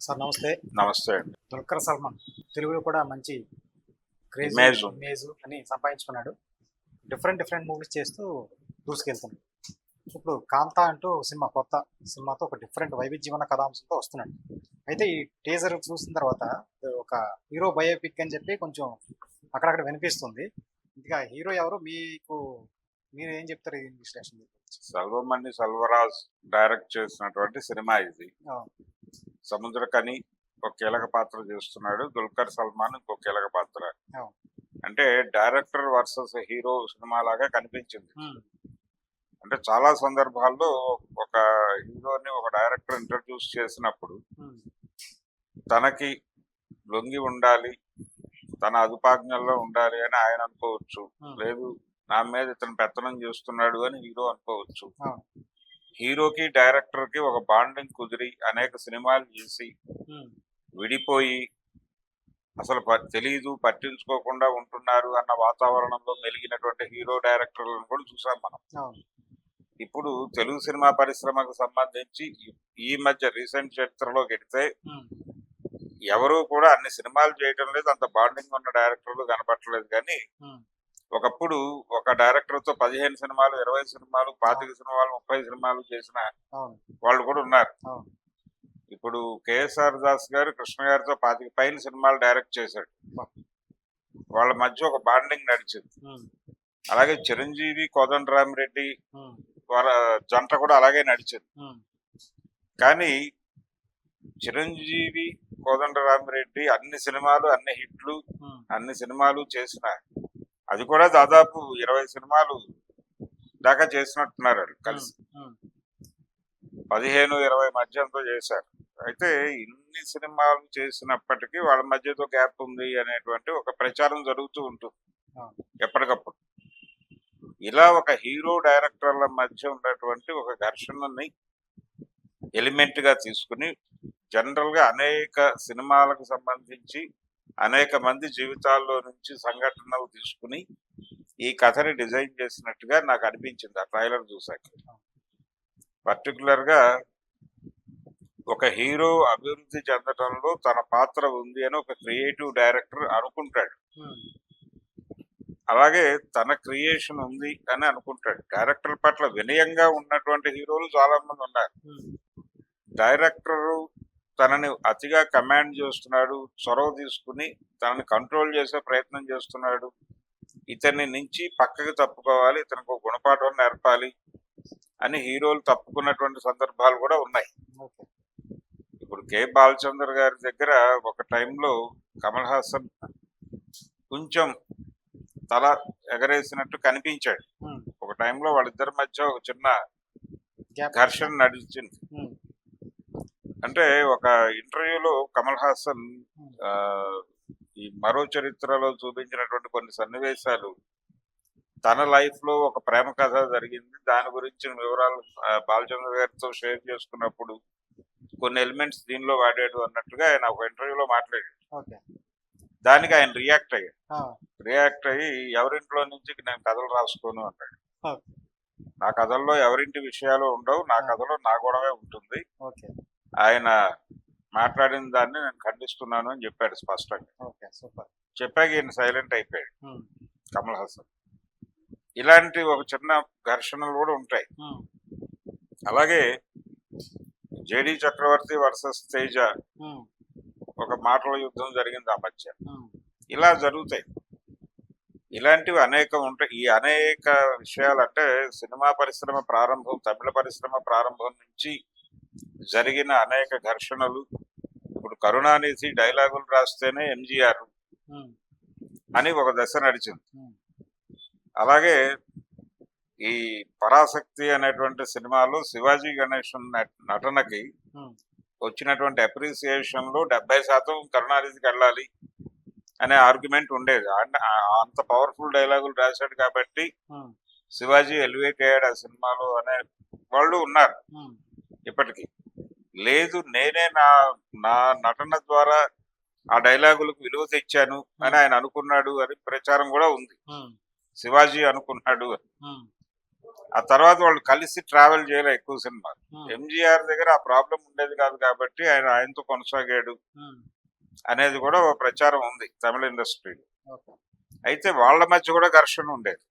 Sir నమస్తే. నమస్తే అండి. దుల్కర్ సల్మాన్ తెలుగులో కూడా మంచి క్రేజ్ Image. ఇమేజ్ అని సంపాదించుకున్నాడు. డిఫరెంట్ డిఫరెంట్ మూవీస్ చేస్తూ దూసుకెళ్తున్నాడు. ఇప్పుడు కాంతా అంటూ సినిమా కొత్త సినిమాతో ఒక డిఫరెంట్ వైవిధ్యమైన కథాంశంతో వస్తున్నాడు. అయితే ఈ టీజర్ చూసిన తర్వాత ఒక హీరో బయోపిక్ అని చెప్పి కొంచెం అక్కడక్కడ వినిపిస్తుంది. ఇంకా హీరో ఎవరు? మీకు మీరు ఏం చెప్తారు ఈ విశ్లేషణ సల్వమణి సల్వరాజ్ డైరెక్ట్ చేసినటువంటి సినిమా ఇది. సముద్రకని ఒక కీలక పాత్ర చేస్తున్నాడు. దుల్కర్ సల్మాన్ ఇంకో కీలక పాత్ర. అంటే డైరెక్టర్ వర్సెస్ హీరో సినిమా లాగా కనిపించింది అంటే చాలా సందర్భాల్లో ఒక హీరోని ఒక డైరెక్టర్ ఇంట్రడ్యూస్ చేసినప్పుడు తనకి లొంగి ఉండాలి తన అదుపాజ్ఞల్లో ఉండాలి అని ఆయన అనుకోవచ్చు. లేదు నా మీద ఇతను పెత్తనం చేస్తున్నాడు అని హీరో అనుకోవచ్చు. హీరోకి డైరెక్టర్కి ఒక బాండింగ్ కుదిరి అనేక సినిమాలు చేసి విడిపోయి అసలు తెలీదు పట్టించుకోకుండా ఉంటున్నారు అన్న వాతావరణంలో మెలిగినటువంటి హీరో డైరెక్టర్లను కూడా చూసాం మనం. ఇప్పుడు తెలుగు సినిమా పరిశ్రమకు సంబంధించి ఈ- మధ్య రీసెంట్ చరిత్రలో గెడితే ఎవరు కూడా అన్ని సినిమాలు చేయటం లేదు అంత బాండింగ్ ఉన్న డైరెక్టర్లు కనపట్టలేదు కానీ ఒకప్పుడు ఒక డైరెక్టర్తో పదిహేను సినిమాలు ఇరవై సినిమాలు పాతిక సినిమాలు ముప్పై సినిమాలు చేసిన వాళ్ళు కూడా ఉన్నారు. ఇప్పుడు కేఎస్ఆర్ దాస్ గారు కృష్ణ గారితో పాతిక పైన సినిమాలు డైరెక్ట్ చేశాడు. వాళ్ళ మధ్య ఒక బాండింగ్ నడిచింది. అలాగే చిరంజీవి కోదండరామిరెడ్డి జంట కూడా అలాగే నడిచింది. కానీ చిరంజీవి కోదండరామిరెడ్డి అన్ని సినిమాలు అన్ని హిట్లు అన్ని సినిమాలు చేసిన అది కూడా దాదాపు ఇరవై సినిమాలు దాకా చేసినట్టున్నారు వాళ్ళు కలిసి. పదిహేను ఇరవై మధ్యంతో చేశారు. అయితే ఇన్ని సినిమాలు చేసినప్పటికీ వాళ్ళ మధ్యతో గ్యాప్ ఉంది అనేటువంటి ఒక ప్రచారం జరుగుతూ ఉంటుంది. ఎప్పటికప్పుడు. ఇలా ఒక హీరో డైరెక్టర్ల మధ్య ఉన్నటువంటి ఒక ఘర్షణని ఎలిమెంట్గా తీసుకుని జనరల్గా అనేక సినిమాలకు సంబంధించి అనేక మంది జీవితాల్లో నుంచి సంఘటనలు తీసుకుని ఈ కథని డిజైన్ చేసినట్టుగా నాకు అనిపించింది. ఆ ట్రైలర్ చూసాక పర్టికులర్గా ఒక హీరో అభివృద్ధి చెందడంలో తన పాత్ర ఉంది అని ఒక క్రియేటివ్ డైరెక్టర్ అనుకుంటాడు. అలాగే తన క్రియేషన్ ఉంది అని అనుకుంటాడు. డైరెక్టర్ పట్ల వినయంగా ఉన్నటువంటి హీరోలు చాలా మంది ఉన్నారు డైరెక్టర్ తనని అతిగా కమాండ్ చేస్తున్నాడు చొరవ తీసుకుని తనని కంట్రోల్ చేసే ప్రయత్నం చేస్తున్నాడు. ఇతని నుంచి పక్కకి తప్పుకోవాలి ఇతనికి ఒక గుణపాఠం నేర్పాలి అని హీరోలు తప్పుకున్నటువంటి సందర్భాలు కూడా ఉన్నాయి. ఇప్పుడు కె. బాలచందర్ గారి దగ్గర ఒక టైంలో కమల్ హాసన్ కొంచెం తల ఎగరేసినట్టు కనిపించాడు. ఒక టైంలో వాళ్ళిద్దరి మధ్య ఒక చిన్న ఘర్షణ నడిచింది. అంటే ఒక ఇంటర్వ్యూలో కమల్ హాసన్ ఈ మరో చరిత్రలో చూపించినటువంటి కొన్ని సన్నివేశాలు. తన లైఫ్లో ఒక ప్రేమ కథ జరిగింది. దాని గురించిన వివరాలు బాలచంద్ర గారితో షేర్ చేసుకున్నప్పుడు కొన్ని ఎలిమెంట్స్ దీనిలో వాడాడు అన్నట్టుగా ఆయన ఒక ఇంటర్వ్యూలో మాట్లాడాడు. ఓకే. దానికి ఆయన రియాక్ట్ అయ్యాడు. రియాక్ట్ అయ్యి ఎవరింట్లో నుంచి నేను కథలు రాసుకోను అన్నాడు. నా కథల్లో ఎవరింటి విషయాలు ఉండవు నా కథలో నా గొడవే ఉంటుంది. ఓకే. ఆయన మాట్లాడిన దాన్ని నేను ఖండిస్తున్నాను అని చెప్పాడు స్పష్టంగా. చెప్పాక ఈయన సైలెంట్ అయిపోయాడు. కమల్ హాసన్. ఇలాంటి ఒక చిన్న ఘర్షణలు కూడా ఉంటాయి. అలాగే జేడి చక్రవర్తి వర్సెస్ తేజ ఒక మాటల యుద్ధం జరిగింది ఆ మధ్య. ఇలా జరుగుతాయి. ఇలాంటివి అనేకం ఉంటాయి. ఈ అనేక విషయాలు అంటే సినిమా పరిశ్రమ ప్రారంభం తమిళ పరిశ్రమ ప్రారంభం నుంచి జరిగిన అనేక ఘర్షణలు. ఇప్పుడు కరుణానిధి డైలాగులు రాస్తేనే ఎంజీఆర్ అని ఒక దశ నడిచింది. అలాగే ఈ పరాశక్తి అనేటువంటి సినిమాలో శివాజీ నట- నటనకి వచ్చినటువంటి అప్రిసియేషన్లో డెబ్బై శాతం కరుణానిధికి వెళ్ళాలి అనే ఆర్గ్యుమెంట్ ఉండేది. అంత పవర్ఫుల్ డైలాగులు రాశాడు కాబట్టి శివాజీ ఎలివేట్ అయ్యాడు ఆ సినిమాలో అనే వాళ్ళు ఉన్నారు. ఇప్పటికీ. లేదు నేనే నా నా నటన ద్వారా ఆ డైలాగులకు విలువ తెచ్చాను అని ఆయన అనుకున్నాడు అని ప్రచారం కూడా ఉంది. శివాజీ అనుకున్నాడు ఆ తర్వాత వాళ్ళు కలిసి ట్రావెల్ చేయలే ఎక్కువ సినిమా. ఎంజీఆర్ దగ్గర ఆ ప్రాబ్లం ఉండేది కాదు కాబట్టి ఆయన ఆయనతో కొనసాగాడు అనేది కూడా ఒక ప్రచారం ఉంది తమిళ ఇండస్ట్రీలో. అయితే వాళ్ళ మధ్య కూడా ఘర్షణ ఉండేది.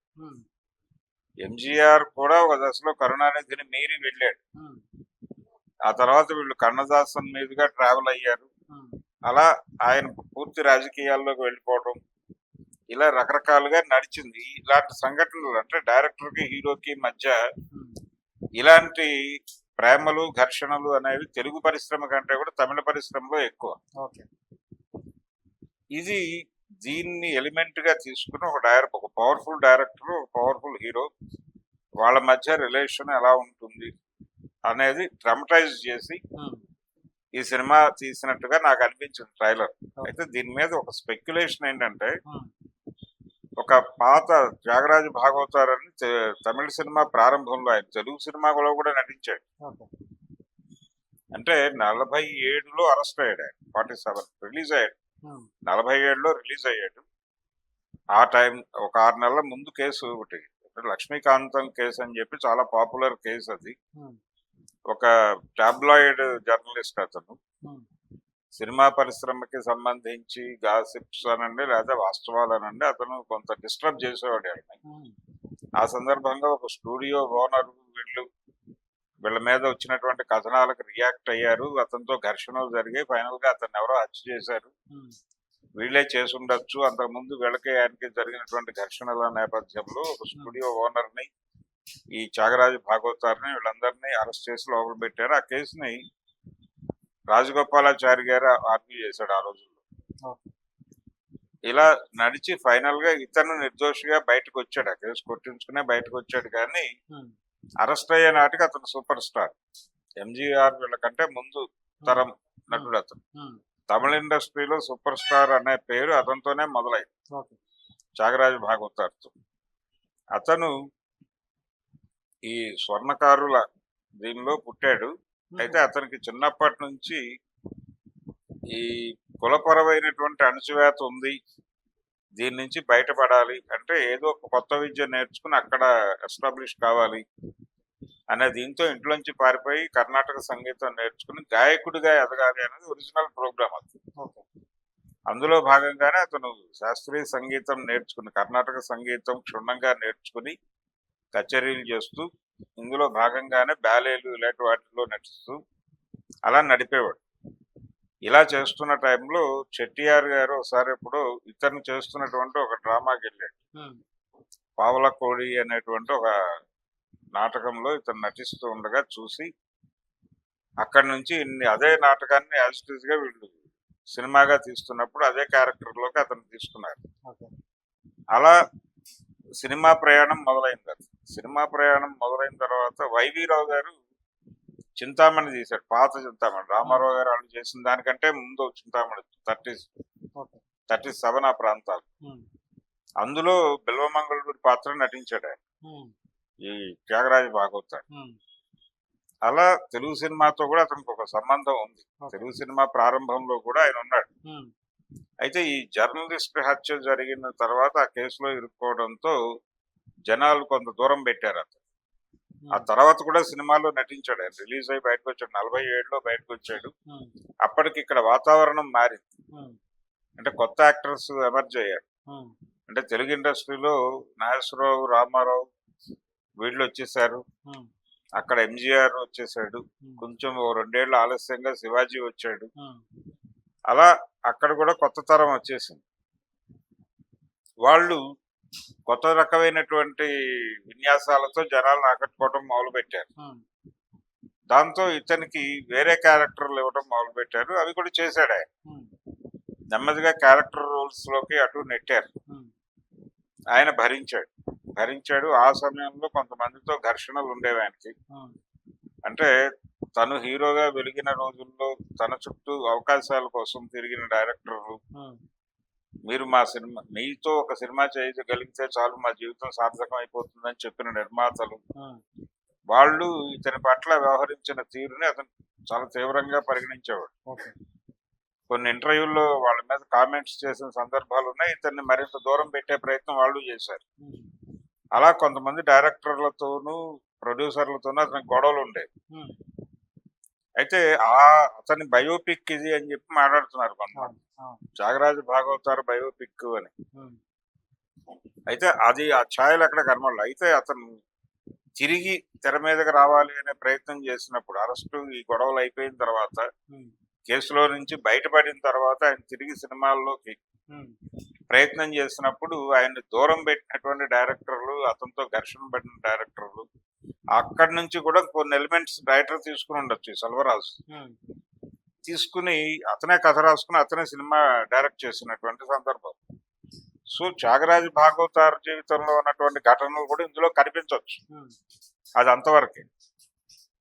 ఎంజీఆర్ కూడా ఒక దశలో కరుణానిధిని మీరి వెళ్ళాడు. ఆ తర్వాత వీళ్ళు కన్నదాసన్ మీదుగా ట్రావెల్ అయ్యారు. అలా ఆయన పూర్తి రాజకీయాల్లోకి వెళ్ళిపోవడం ఇలా రకరకాలుగా నడిచింది. ఇలాంటి సంఘటనలు అంటే డైరెక్టర్కి హీరోకి మధ్య ఇలాంటి ప్రేమలు ఘర్షణలు అనేవి తెలుగు పరిశ్రమ కంటే కూడా తమిళ పరిశ్రమలో ఎక్కువ. ఇది దీన్ని ఎలిమెంట్గా తీసుకుని ఒక డైరెక్ట్ ఒక పవర్ఫుల్ డైరెక్టర్ ఒక పవర్ఫుల్ హీరో వాళ్ళ మధ్య రిలేషన్ ఎలా ఉంటుంది? అనేది డ్రమటైజ్ చేసి ఈ సినిమా తీసినట్టుగా నాకు అనిపించింది ట్రైలర్. అయితే దీని మీద ఒక స్పెక్యులేషన్ ఏంటంటే ఒక పాత త్యాగరాజ భాగవతారని తె- తమిళ సినిమా ప్రారంభంలో ఆయన తెలుగు సినిమాలో కూడా నటించాడు. అంటే నలభై ఏడులో అరెస్ట్ అయ్యాడు ఆయన. ఫార్టీ సెవెన్ రిలీజ్ అయ్యాడు. నలభై ఏడులో రిలీజ్ అయ్యాడు. ఆ టైం ఒక ఆరు నెలల ముందు కేసు ఒకటి. అంటే లక్ష్మీకాంతం కేసు అని చెప్పి చాలా పాపులర్ కేసు అది. ఒక టాబ్లాయిడ్ జర్నలిస్ట్ అతను. ఉమ్, సినిమా పరిశ్రమకి సంబంధించి గాసిప్స్ అనండి లేదా వాస్తవాలు అనండి అతను కొంత డిస్టర్బ్ చేసేవాడు ఆయన. ఉమ్, ఆ సందర్భంగా ఒక స్టూడియో ఓనర్ వీళ్ళు వీళ్ళ మీద వచ్చినటువంటి కథనాలకు రియాక్ట్ అయ్యారు. అతనితో ఘర్షణలు జరిగాయి. ఫైనల్గా అతన్ని ఎవరో హత్య చేశారు. ఉమ్, వీళ్ళే చేసి ఉండొచ్చు. అంతకుముందు వీళ్ళకి ఆయనకి జరిగినటువంటి ఘర్షణల నేపథ్యంలో ఒక స్టూడియో ఓనర్ని ఈ త్యాగరాజు భాగవతారిని వీళ్ళందరినీ అరెస్ట్ చేసి లోపల పెట్టారు. ఆ కేసుని రాజగోపాలాచారి గారు ఆర్గ్యూ చేశాడు ఆ రోజుల్లో. ఇలా నడిచి ఫైనల్గా ఇతను నిర్దోషిగా బయటకు వచ్చాడు. ఆ కేసు కొట్టించుకునే బయటకు వచ్చాడు కానీ అరెస్ట్ అయ్యే నాటికి అతను సూపర్ స్టార్. ఎంజీఆర్ వీళ్ళకంటే ముందు తరం నటుడు అతను. తమిళ ఇండస్ట్రీలో సూపర్ స్టార్ అనే పేరు అతనితోనే మొదలైంది. త్యాగరాజ భాగవతార్తో. అతను ఈ స్వర్ణకారుల దీనిలో పుట్టాడు. అయితే అతనికి చిన్నప్పటి నుంచి ఈ కులపరమైనటువంటి అణచివేత ఉంది. దీని నుంచి బయటపడాలి. అంటే ఏదో ఒక కొత్త విద్య నేర్చుకుని అక్కడ ఎస్టాబ్లిష్ కావాలి అనే దీంతో ఇంట్లోంచి పారిపోయి కర్ణాటక సంగీతం నేర్చుకుని గాయకుడిగా ఎదగాలి అనేది ఒరిజినల్ ప్రోగ్రామ్ అది. అందులో భాగంగానే అతను శాస్త్రీయ సంగీతం నేర్చుకుని కర్ణాటక సంగీతం క్షుణ్ణంగా నేర్చుకుని కచేరీలు చేస్తూ ఇందులో భాగంగానే బ్యాలేలు ఇలాంటి వాటిలో నటిస్తూ అలా నడిపేవాడు. ఇలా చేస్తున్న టైంలో చెట్టియార్ గారు ఒకసారి ఇప్పుడు ఇతను చేస్తున్నటువంటి ఒక డ్రామాకి వెళ్ళాడు. పావల కోడి అనేటువంటి ఒక నాటకంలో ఇతను నటిస్తూ ఉండగా చూసి అక్కడి నుంచి అదే నాటకాన్ని యాజ్గా వీళ్ళు సినిమాగా తీస్తున్నప్పుడు అదే క్యారెక్టర్లోకి అతను తీసుకున్నారు అలా సినిమా ప్రయాణం మొదలైంది అది సినిమా ప్రయాణం మొదలైన తర్వాత వైవి రావు గారు చింతామణి తీశారు పాత చింతామణి. రామారావు గారు వాళ్ళు చేసిన దానికంటే ముందు Chintamani thirty okay. Thirty seven ఆ ప్రాంతాలు. ఉమ్, అందులో బిల్వమంగళుడి పాత్ర నటించాడు ఆయన. ఉమ్, ఈ త్యాగరాజ భాగవతారు ఉమ్, అలా తెలుగు సినిమాతో కూడా అతనికి ఒక సంబంధం ఉంది. తెలుగు సినిమా ప్రారంభంలో కూడా ఆయన ఉన్నాడు. అయితే ఈ జర్నలిస్ట్ హత్య జరిగిన తర్వాత ఆ కేసులో ఇరుక్కోవడంతో జనాలు కొంత దూరం పెట్టారు అతను. ఆ ఉమ్, తర్వాత కూడా సినిమాలో నటించాడు. ఆయన రిలీజ్ అయ్యి బయటకు వచ్చాడు నలభై ఏడులో బయటకు వచ్చాడు ఉమ్, అప్పటికి ఇక్కడ వాతావరణం మారింది. ఉమ్, అంటే కొత్త యాక్టర్స్ ఎమర్జ్ అయ్యారు. అంటే తెలుగు ఇండస్ట్రీలో నాగేశ్వరరావు రామారావు వీళ్ళు వచ్చేసారు. అక్కడ ఎంజీఆర్ వచ్చేసాడు. కొంచెం ఓ రెండేళ్ళు ఆలస్యంగా శివాజీ వచ్చాడు. అలా అక్కడ కూడా కొత్త తరం వచ్చేసింది. వాళ్ళు కొత్త రకమైనటువంటి విన్యాసాలతో జనాలను ఆకట్టుకోవడం మొదలు పెట్టారు దాంతో ఇతనికి వేరే క్యారెక్టర్లు ఇవ్వడం మొదలు పెట్టారు అవి కూడా చేశాడు ఆయన. నెమ్మదిగా క్యారెక్టర్ రోల్స్లోకి అటు నెట్టారు. ఆయన భరించాడు. భరించాడు. ఆ సమయంలో కొంతమందితో ఘర్షణలు ఉండేవి ఆయనకి. అంటే తను హీరోగా వెలిగిన రోజుల్లో తన చుట్టూ అవకాశాల కోసం తిరిగిన డైరెక్టర్లు మీరు మా సినిమా మీతో ఒక సినిమా చేయగలిగితే చాలు మా జీవితం సార్థకం అయిపోతుందని చెప్పిన నిర్మాతలు వాళ్ళు ఇతని పట్ల వ్యవహరించిన తీరుని అతను చాలా తీవ్రంగా పరిగణించేవాడు. కొన్ని ఇంటర్వ్యూల్లో వాళ్ళ మీద కామెంట్స్ చేసిన సందర్భాలు ఉన్నాయి ఇతన్ని మరింత దూరం పెట్టే ప్రయత్నం వాళ్ళు చేశారు. అలా కొంతమంది డైరెక్టర్లతోనూ ప్రొడ్యూసర్లతోనూ అతనికి గొడవలు ఉండేవి. అయితే ఆ అతని బయోపిక్ ఇది అని చెప్పి మాట్లాడుతున్నారు కొంతమంది. త్యాగరాజు భాగవతారు బయోపిక్ అని. అయితే అది ఆ ఛాయలు అక్కడ కనబడలేదు అయితే అతను తిరిగి తెర మీదకి రావాలి అనే ప్రయత్నం చేసినప్పుడు అరెస్టు ఈ గొడవలు అయిపోయిన తర్వాత కేసులో నుంచి బయటపడిన తర్వాత ఆయన తిరిగి సినిమాల్లోకి ప్రయత్నం చేసినప్పుడు ఆయన దూరం పెట్టినటువంటి డైరెక్టర్లు అతనితో ఘర్షణ పడిన డైరెక్టర్లు అక్కడి నుంచి కూడా కొన్ని ఎలిమెంట్స్ రైటర్ తీసుకుని ఉండొచ్చు సెల్వరాజు. తీసుకుని అతనే కథ రాసుకుని అతనే సినిమా డైరెక్ట్ చేసినటువంటి సందర్భం. సో త్యాగరాజు భాగవతార్ జీవితంలో ఉన్నటువంటి ఘటనలు కూడా ఇందులో కనిపించవచ్చు అది అంతవరకే.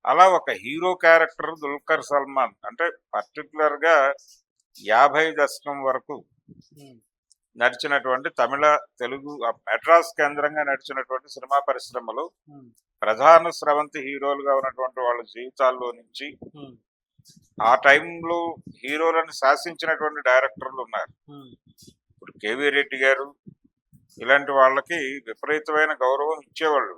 అలా ఒక హీరో క్యారెక్టర్ దుల్కర్ సల్మాన్ అంటే పర్టికులర్గా యాభై దశకం వరకు నడిచినటువంటి తమిళ తెలుగు మెడ్రాస్ కేంద్రంగా నడిచినటువంటి సినిమా పరిశ్రమలో ఉమ్, ప్రధాన స్రవంతి హీరోలుగా ఉన్నటువంటి వాళ్ళ జీవితాల్లో నుంచి ఉమ్, ఆ టైంలో హీరోలను శాసించినటువంటి డైరెక్టర్లు ఉన్నారు. ఉమ్, ఇప్పుడు కేవీ రెడ్డి గారు ఇలాంటి వాళ్ళకి విపరీతమైన గౌరవం ఇచ్చేవాళ్ళు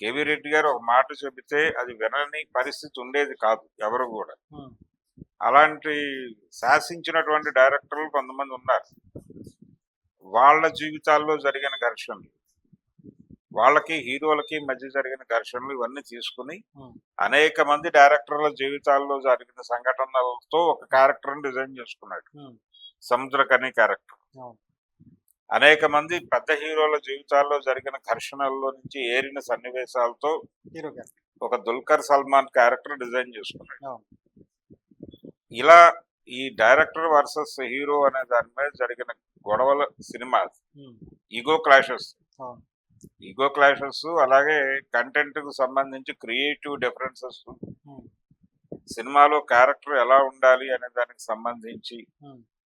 కేవీ రెడ్డి గారు ఒక మాట చెబితే అది వినని పరిస్థితి ఉండేది కాదు ఎవరు కూడా. అలాంటి శాసించినటువంటి డైరెక్టర్లు కొంతమంది ఉన్నారు. వాళ్ళ జీవితాల్లో జరిగిన ఘర్షణలు వాళ్ళకి హీరోలకి మధ్య జరిగిన ఘర్షణలు ఇవన్నీ తీసుకుని అనేక మంది డైరెక్టర్ల జీవితాల్లో జరిగిన సంఘటనలతో ఒక క్యారెక్టర్ని డిజైన్ చేసుకున్నాడు. సముద్రకని క్యారెక్టర్. అనేక మంది పెద్ద హీరోల జీవితాల్లో జరిగిన ఘర్షణల్లో నుంచి ఏరిన సన్నివేశాలతో ఒక దుల్కర్ సల్మాన్ క్యారెక్టర్ డిజైన్ చేసుకున్నాడు. ఇలా ఈ డైరెక్టర్ వర్సెస్ హీరో అనే దాని మీద జరిగిన గొడవల cinema ego clashes. Ego clashes అలాగే కంటెంట్కు సంబంధించి క్రియేటివ్ డిఫరెన్సెస్ సినిమాలో క్యారెక్టర్ ఎలా ఉండాలి అనే దానికి సంబంధించి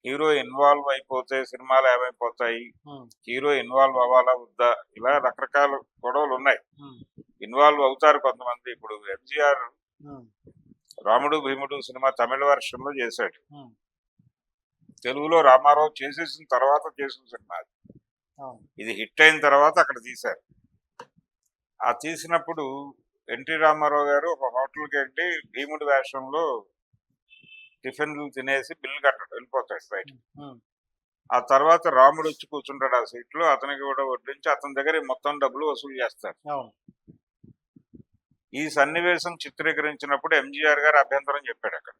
హీరో ఇన్వాల్వ్ అయిపోతే సినిమాలు ఏమైపోతాయి? హీరో ఇన్వాల్వ్ అవ్వాలా వద్దా? ఇలా రకరకాల గొడవలు ఉన్నాయి. ఇన్వాల్వ్ అవుతారు కొంతమంది. ఇప్పుడు ఎంజీఆర్ రాముడు భీముడు సినిమా తమిళ version లో చేశాడు తెలుగులో రామారావు చేసేసిన తర్వాత చేసిన సినిమా. ఇది హిట్ అయిన తర్వాత అక్కడ తీశారు. ఆ తీసినప్పుడు ఎన్టీ రామారావు గారు ఒక హోటల్కి వెళ్ళి భీముడి వేషంలో టిఫిన్లు తినేసి బిల్లు కట్టడు వెళ్ళిపోతాడు బయట ఆ తర్వాత రాముడు వచ్చి కూర్చుంటాడు ఆ సీట్లో అతనికి కూడా వడ్డించి అతని దగ్గర మొత్తం డబ్బులు వసూలు చేస్తాడు అవును. ఈ సన్నివేశం చిత్రీకరించినప్పుడు ఎంజీఆర్ గారు అభ్యంతరం చెప్పాడు అక్కడ.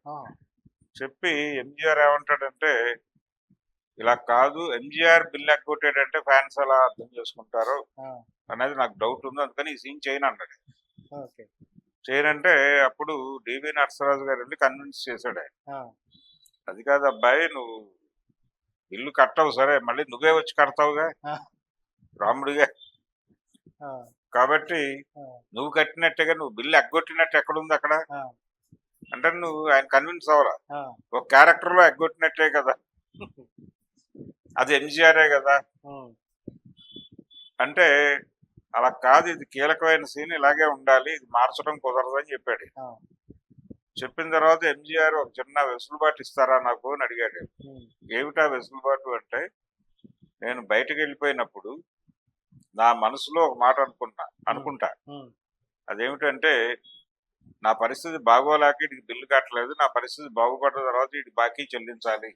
చెప్పి ఎంజీఆర్ ఏమంటాడంటే ఇలా కాదు ఎంజీఆర్ బిల్ ఎగ్గొట్టాడంటే ఫ్యాన్స్ ఎలా అర్థం చేసుకుంటారు అనేది నాకు డౌట్ ఉంది అందుకని ఈ సీన్ చేయను అన్నాడు. చేయనంటే అప్పుడు డివి నరసరాజు గారు వెళ్ళి కన్విన్స్ చేశాడు ఆయన. అది కాదు అబ్బాయి నువ్వు ఇల్లు కట్టవు సరే మళ్ళీ నువ్వే వచ్చి కడతావుగా. రాముడిగా? కాబట్టి నువ్వు కట్టినట్టుగా నువ్వు బిల్లు ఎగ్గొట్టినట్టు ఎక్కడుంది అక్కడ? అంటే నువ్వు ఆయన కన్విన్స్ అవ్వాలా ఆ, ఒక క్యారెక్టర్లో ఎగ్గొట్టినట్టే కదా. అది ఎంజీఆరే కదా. అంటే అలా కాదు ఇది కీలకమైన సీన్ ఇలాగే ఉండాలి ఇది మార్చడం కుదరదు అని చెప్పాడు చెప్పిన తర్వాత ఎంజీఆర్ ఒక చిన్న వెసులుబాటు ఇస్తారా నాకు అని అడిగాడు. ఏమిటా వెసులుబాటు అంటే నేను బయటకు వెళ్ళిపోయినప్పుడు నా మనసులో ఒక మాట అనుకుంటా అనుకుంటా. అదేమిటంటే నా పరిస్థితి బాగోలేక ఇటుకి బిల్లు కట్టలేదు నా పరిస్థితి బాగుపడిన తర్వాత ఇటు బాకీ చెల్లించాలి.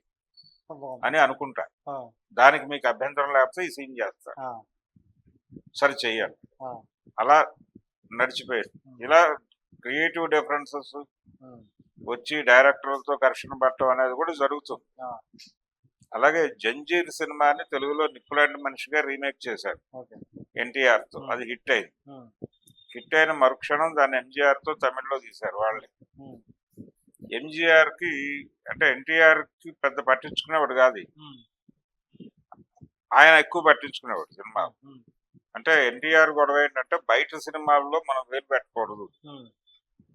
అని అనుకుంటా. దానికి మీకు అభ్యంతరం లేకపోతే ఈ సీన్ చేస్తా సరే చెయ్యాలి. అలా నడిచిపోయారు. ఇలా క్రియేటివ్ డిఫరెన్సెస్ వచ్చి డైరెక్టర్లతో ఘర్షణ పట్టడం అనేది కూడా జరుగుతుంది. అలాగే జంజీర్ సినిమాని తెలుగులో నిప్పులాంటి మనిషిగా రీమేక్ చేశారు ఓకే. ఎన్టీఆర్తో అది హిట్ అయింది. హిట్ అయిన మరుక్షణం దాన్ని ఎంజీఆర్తో తమిళ్ళో తీశారు వాళ్ళే. ఉమ్, ఎంజీఆర్కి అంటే ఎన్టీఆర్కి పెద్ద పట్టించుకునేవాడు కాదు ఆయన ఎక్కువ పట్టించుకునేవాడు సినిమా. అంటే ఎన్టీఆర్ గొడవ ఏంటంటే బయట సినిమాల్లో మనం వేలు పెట్టకూడదు.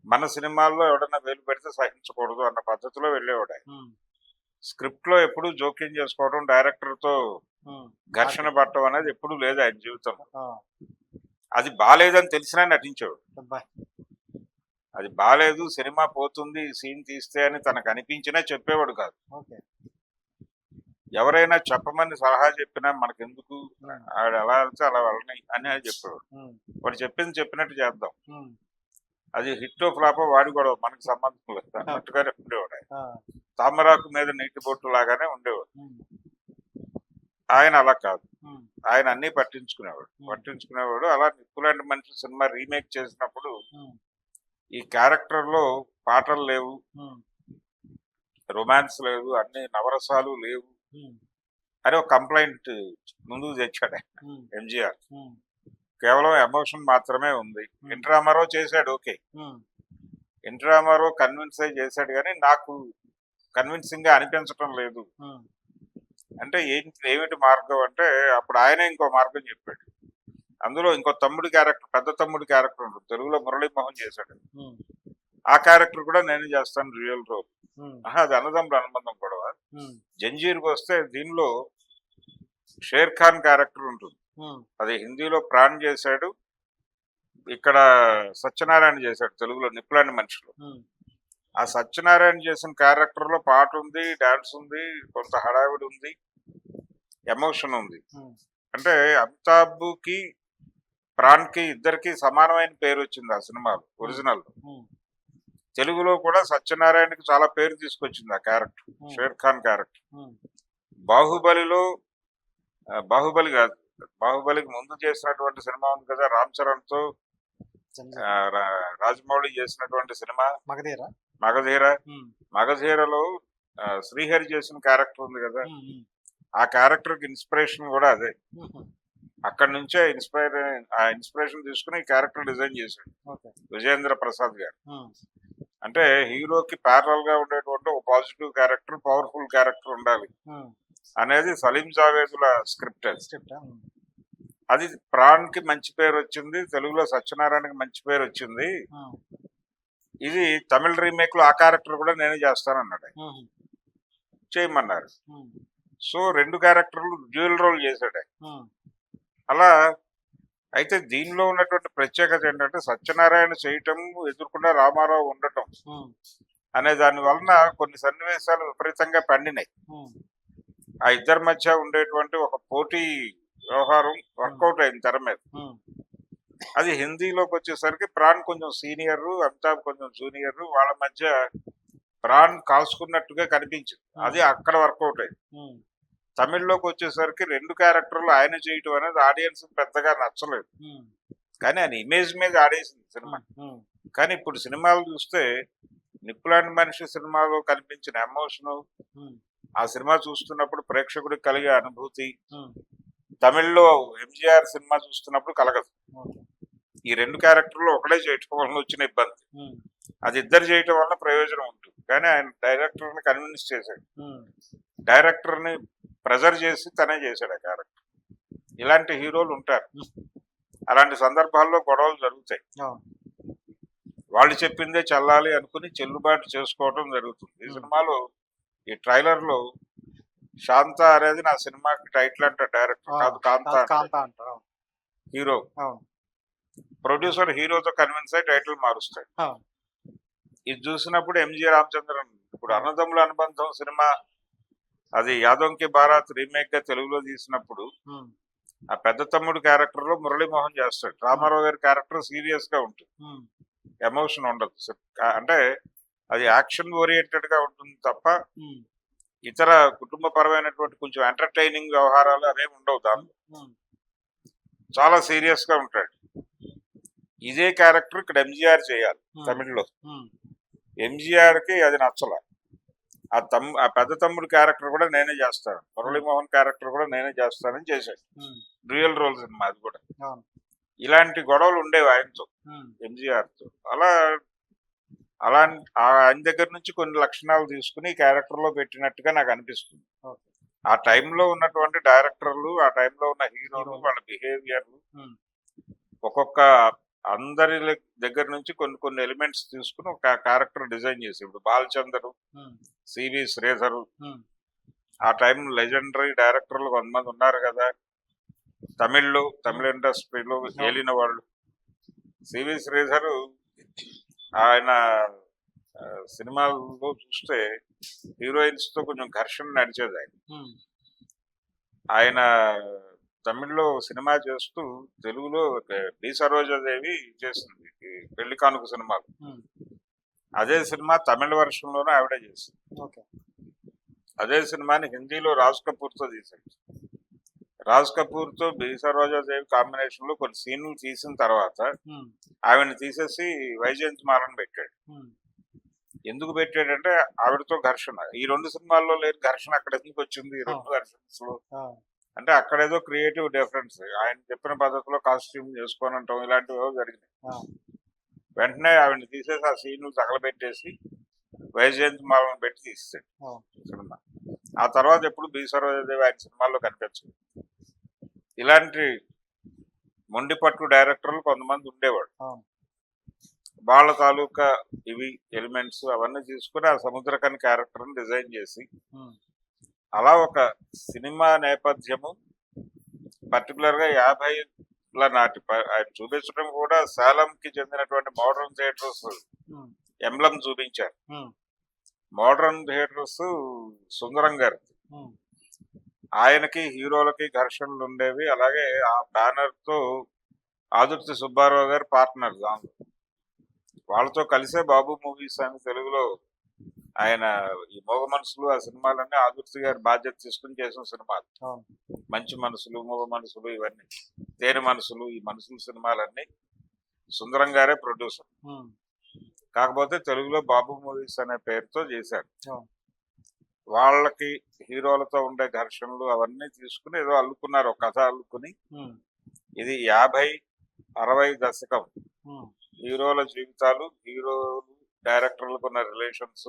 మన సినిమాల్లో ఎవడన్నా వేలు పెడితే సహించకూడదు అన్న పద్ధతిలో వెళ్ళేవాడు ఆయన. స్క్రిప్ట్లో ఎప్పుడు జోక్యం చేసుకోవడం డైరెక్టర్తో ఘర్షణ పడటం అనేది ఎప్పుడు లేదు ఆయన జీవితంలో. అది బాగాలేదని తెలిసినా అబ్బాయి అది బాగాలేదు సినిమా పోతుంది సీన్ తీస్తే అని తనకు అనిపించినా చెప్పేవాడు కాదు. ఎవరైనా చెప్పమని సలహా చెప్పినా మనకెందుకు? ఆవిడ ఎలా వెళ్తే అలా వెళ్ళని అని చెప్పేవాడు. వాడు చెప్పింది చెప్పినట్టు చేద్దాం. అది హిట్ ఫ్లాప్ వాడి కూడా మనకు సంబంధం లేదు. అన్నట్టుగానే ఉండేవాడు తామరాకు మీద నీటి బొట్టు లాగానే ఉండేవాడు. ఆయన అలా కాదు. ఆయన అన్ని పట్టించుకునేవాడు. పట్టించుకునేవాడు. అలా నిప్పులాంటి మనిషి సినిమా రీమేక్ చేసినప్పుడు ఈ క్యారెక్టర్లో పాటలు లేవు. రొమాన్స్ లేదు అన్ని నవరసాలు లేవు అని ఒక కంప్లైంట్ ముందుకు తెచ్చాడు ఆయన, ఎంజీఆర్. కేవలం ఎమోషన్ మాత్రమే ఉంది. ఎన్ రామారావు చేశాడు ఓకే రామారావు కన్విన్స్ అయి చేశాడు కానీ నాకు కన్విన్సింగ్గా అనిపించడం లేదు. ఉమ్, అంటే ఏంటి ఏమిటి మార్గం అంటే అప్పుడు ఆయనే ఇంకో మార్గం చెప్పాడు. అందులో ఇంకో తమ్ముడి క్యారెక్టర్ పెద్ద తమ్ముడి క్యారెక్టర్ ఉంటుంది తెలుగులో మురళీమోహన్ చేశాడు. ఉమ్, ఆ క్యారెక్టర్ కూడా నేను చేస్తాను రియల్ రోల్ అది అన్నదమ్ముల అనుబంధం కూడా ఉమ్, జంజీర్కి వస్తే దీనిలో షేర్ ఖాన్ క్యారెక్టర్ ఉంటుంది. అది హిందీలో ప్రాణ్ చేశాడు ఇక్కడ సత్యనారాయణ చేశాడు తెలుగులో నిప్పులాంటి మనుషులు. ఆ సత్యనారాయణ చేసిన క్యారెక్టర్లో పాట ఉంది డాన్స్ ఉంది కొంత హడావిడి ఉంది ఎమోషన్ ఉంది. అంటే అమితాబ్కి ప్రాణ్కి ఇద్దరికి సమానమైన పేరు వచ్చింది ఆ సినిమాలో ఒరిజినల్ తెలుగులో కూడా సత్యనారాయణకి చాలా పేరు తీసుకొచ్చింది ఆ క్యారెక్టర్ షేర్ ఖాన్ క్యారెక్టర్. బాహుబలిలో బాహుబలి కాదు బాహుబలికి ముందు చేసినటువంటి సినిమా ఉంది కదా రామ్ చరణ్తో రాజమౌళి చేసినటువంటి సినిమా. మగధీర. మగధీర. మగధీరలో శ్రీహరి చేసిన క్యారెక్టర్ ఉంది కదా. ఆ క్యారెక్టర్కి ఇన్స్పిరేషన్ కూడా అదే. అక్కడి నుంచే ఇన్స్పైర్ ఆ ఇన్స్పిరేషన్ తీసుకుని ఈ క్యారెక్టర్ డిజైన్ చేశాడు. విజయేంద్ర ప్రసాద్ గారు. అంటే హీరోకి ప్యారల్గా ఉండేటువంటి ఒక పాజిటివ్ క్యారెక్టర్ పవర్ఫుల్ క్యారెక్టర్ ఉండాలి. అనేది సలీం జావేదుల స్క్రిప్ట్ అది. ప్రాణ్కి మంచి పేరు వచ్చింది తెలుగులో సత్యనారాయణకి మంచి పేరు వచ్చింది. ఇది తమిళ రీమేక్లో ఆ క్యారెక్టర్ కూడా నేనే చేస్తానన్నాడు చేయమన్నారు. సో రెండు క్యారెక్టర్లు డ్యూయల్ రోల్ చేశాడు అలా అయితే దీనిలో ఉన్నటువంటి ప్రత్యేకత ఏంటంటే సత్యనారాయణ చేయటం ఎదుర్కొన్న రామారావు ఉండటం అనే దాని వలన కొన్ని సన్నివేశాలు విపరీతంగా పండినాయి. ఆ ఇద్దరి మధ్య ఉండేటువంటి ఒక పోటీ వ్యవహారం వర్కౌట్ అయింది తెర మీద. అది హిందీలోకి వచ్చేసరికి ప్రాణ్ కొంచెం సీనియర్ అమితాబ్ కొంచెం జూనియర్ వాళ్ళ మధ్య ప్రాణ్ కాల్చుకున్నట్టుగా కనిపించింది. అది అక్కడ వర్కౌట్ అయింది. తమిళ్ళోకి వచ్చేసరికి రెండు క్యారెక్టర్లు ఆయన చేయటం అనేది ఆడియన్స్ పెద్దగా నచ్చలేదు. కానీ ఆయన ఇమేజ్ మీద ఆడేసింది సినిమా. కానీ ఇప్పుడు సినిమాలు చూస్తే నిప్పులాంటి మనిషి సినిమాలో కనిపించిన ఎమోషన్ ఆ సినిమా చూస్తున్నప్పుడు ప్రేక్షకుడికి కలిగే అనుభూతి. తమిళ్ళో ఎంజీఆర్ సినిమా చూస్తున్నప్పుడు కలగదు. ఈ రెండు క్యారెక్టర్లు ఒకటే చేయటం వలన వచ్చిన ఇబ్బంది. అది ఇద్దరు చేయటం వలన ప్రయోజనం ఉంటుంది. కానీ ఆయన డైరెక్టర్ని కన్విన్స్ చేశాడు. డైరెక్టర్ని ప్రెజర్ చేసి తనే చేశాడు ఆ క్యారెక్టర్. ఇలాంటి హీరోలు ఉంటారు. అలాంటి సందర్భాల్లో గొడవలు జరుగుతాయి. వాళ్ళు చెప్పిందే చల్లాలి అనుకుని చెల్లుబాటు చేసుకోవడం జరుగుతుంది. ఈ. సినిమాలో ఈ ట్రైలర్లో శాంత అనేది నా సినిమాకి టైటిల్ అంట డైరెక్టర్. కాదు కాంత అవును. హీరో. ప్రొడ్యూసర్ హీరోతో కన్విన్స్ అయ్యి టైటిల్ మారుస్తాడు. ఇది చూసినప్పుడు ఎంజి రామచంద్రన్ ఇప్పుడు అన్నదమ్ముల అనుబంధం సినిమా అది యాదవంకి భారత్ రీమేక్గా తెలుగులో తీసినప్పుడు ఆ పెద్ద తమ్ముడు క్యారెక్టర్లో మురళీమోహన్ చేస్తాడు. రామారావు గారి క్యారెక్టర్ సీరియస్గా ఉంటుంది ఎమోషన్ ఉండదు. అంటే అది యాక్షన్ ఓరియంటెడ్గా ఉంటుంది తప్ప ఇతర కుటుంబ పరమైనటువంటి కొంచెం ఎంటర్టైనింగ్ వ్యవహారాలు అవేమి ఉండవు దాంట్లో. చాలా సీరియస్గా ఉంటాడు ఇదే క్యారెక్టర్ ఇక్కడ ఎంజీఆర్ చేయాలి తమిళ్ళో. ఎంజీఆర్కి అది నచ్చల. ఆ తమ్ ఆ పెద్ద తమ్ముడు క్యారెక్టర్ కూడా నేనే చేస్తాను. మురళీమోహన్ క్యారెక్టర్ కూడా నేనే చేస్తానని చేశాడు. రియల్ రోల్ సినిమా అది కూడా. ఇలాంటి గొడవలు ఉండేవి ఆయనతో ఉమ్, ఎంజీఆర్తో. అలా అలా ఆయన దగ్గర నుంచి కొన్ని లక్షణాలు తీసుకుని క్యారెక్టర్లో పెట్టినట్టుగా నాకు అనిపిస్తుంది. ఆ టైంలో ఉన్నటువంటి డైరెక్టర్లు ఆ టైంలో ఉన్న హీరోలు. వాళ్ళ బిహేవియర్లు ఒక్కొక్క అందరి దగ్గర నుంచి కొన్ని కొన్ని ఎలిమెంట్స్ తీసుకుని ఒక క్యారెక్టర్ డిజైన్ చేసి ఇప్పుడు బాలచందర్ సివి శ్రీధర్ ఆ టైం లెజెండరీ డైరెక్టర్లు కొంతమంది ఉన్నారు కదా. తమిళ్ళో తమిళ ఇండస్ట్రీలో ఏలిన వాళ్ళు సివి శ్రీధర్ ఆయన సినిమాల్లో చూస్తే హీరోయిన్స్తో కొంచెం ఘర్షణ నడిచేది ఆయన. ఆయన తమిళ్ళో సినిమా చేస్తూ తెలుగులో డి సరోజాదేవి చేసింది. పెళ్ళి కానుక సినిమాలు. అదే సినిమా తమిళ వర్షంలోనే ఆవిడే చేసింది. ఓకే. అదే సినిమాని హిందీలో రాజ్ కపూర్తో తీశాడు. రాజ్ కపూర్తో బి సరోజాదేవి కాంబినేషన్లో కొన్ని సీన్లు తీసిన తర్వాత ఆవిడని తీసేసి వైజయంతి మాలను పెట్టాడు. ఎందుకు పెట్టాడంటే ఆవిడతో ఘర్షణ. ఈ రెండు సినిమాల్లో లేని ఘర్షణ అక్కడ ఎందుకు వచ్చింది? ఈ రెండు ఘర్షణస్లో అంటే అక్కడేదో క్రియేటివ్ డిఫరెన్స్ ఆయన చెప్పిన పద్ధతిలో కాస్ట్యూమ్ చేసుకొని అంటాం ఇలాంటివి ఏవో జరిగినాయి. వెంటనే ఆవిడని తీసేసి ఆ సీన్లు తగలబెట్టేసి వైజయంతి మాలను పెట్టి తీస్తాడు ఆ, సినిమా. ఆ తర్వాత ఎప్పుడు బి సరోజాదేవి ఆయన సినిమాల్లో కనిపించదు ఇలాంటి మొండి పట్టు డైరెక్టర్లు కొంతమంది ఉండేవాడు. వాళ్ళ తాలూకా ఇవి ఎలిమెంట్స్ అవన్నీ తీసుకుని ఆ సముద్రకని క్యారెక్టర్ని డిజైన్ చేసి అలా ఒక సినిమా నేపథ్యము పర్టికులర్గా యాభైల నాటి ఆయన చూపించడం కూడా సేలం కి చెందినటువంటి మోడర్న్ థియేటర్స్ ఎంబ్లం చూపించారు. మోడర్న్ థియేటర్స్ సుందరం గారు ఆయనకి హీరోలకి ఘర్షణలు ఉండేవి. అలాగే ఆ బ్యానర్తో ఆదుర్తి సుబ్బారావు గారు పార్ట్నర్ దాంట్లో వాళ్ళతో కలిసే బాబు మూవీస్ అని తెలుగులో ఆయన ఈ మోగ మనసులు ఆ సినిమాలన్నీ ఆదుర్తి గారి బాధ్యత తీసుకుని చేసిన సినిమాలు. మంచి మనసులు మోగ మనసులు ఇవన్నీ. తేనె మనసులు ఈ మనసులు సినిమాలన్నీ సుందరం గారే ప్రొడ్యూసర్. కాకపోతే తెలుగులో బాబు మూవీస్ అనే పేరుతో చేశారు. వాళ్ళకి హీరోలతో ఉండే ఘర్షణలు అవన్నీ తీసుకుని ఏదో అల్లుకున్నారు ఒక కథ అల్లుకుని. ఇది యాభై అరవై దశకం. హీరోల జీవితాలు హీరోలు డైరెక్టర్లకు ఉన్న రిలేషన్స్.